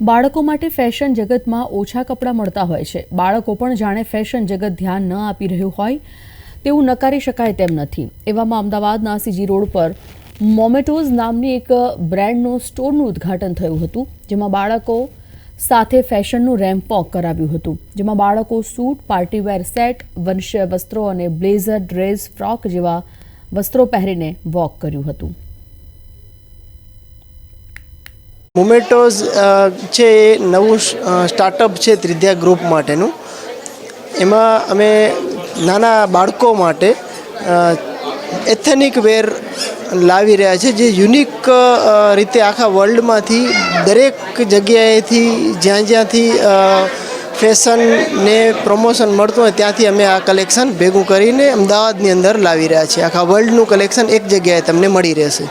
બાળકો માટે ફેશન જગતમાં ઓછા કપડાં મળતા હોય છે. બાળકો પણ જાણે ફેશન જગત ધ્યાન ન આપી રહ્યું હોય તેવું નકારી શકાય તેમ નથી. એવામાં અમદાવાદના સીજી રોડ પર મોમેટોઝ નામની એક બ્રાન્ડનો સ્ટોરનું ઉદ્ઘાટન થયું હતું, જેમાં બાળકો સાથે ફેશનનું રેમ્પ વોક કરાવ્યું હતું. જેમાં બાળકો સૂટ, પાર્ટીવેર સેટ વંશ્ય વસ્ત્રો અને બ્લેઝર ડ્રેસ, ફ્રોક જેવા વસ્ત્રો પહેરીને વોક કર્યું હતું. મોમેટોઝ છે એ નવું સ્ટાર્ટઅપ છે ત્રિધ્યા ગ્રુપ માટેનું. એમાં અમે નાના બાળકો માટે એથેનિક વેર લાવી રહ્યા છે, જે યુનિક રીતે આખા વર્લ્ડમાંથી દરેક જગ્યાએથી, જ્યાં જ્યાંથી ફેશનને પ્રમોશન મળતું હોય ત્યાંથી અમે આ કલેક્શન ભેગું કરીને અમદાવાદની અંદર લાવી રહ્યા છીએ. આખા વર્લ્ડનું કલેક્શન એક જગ્યાએ તમને મળી રહેશે.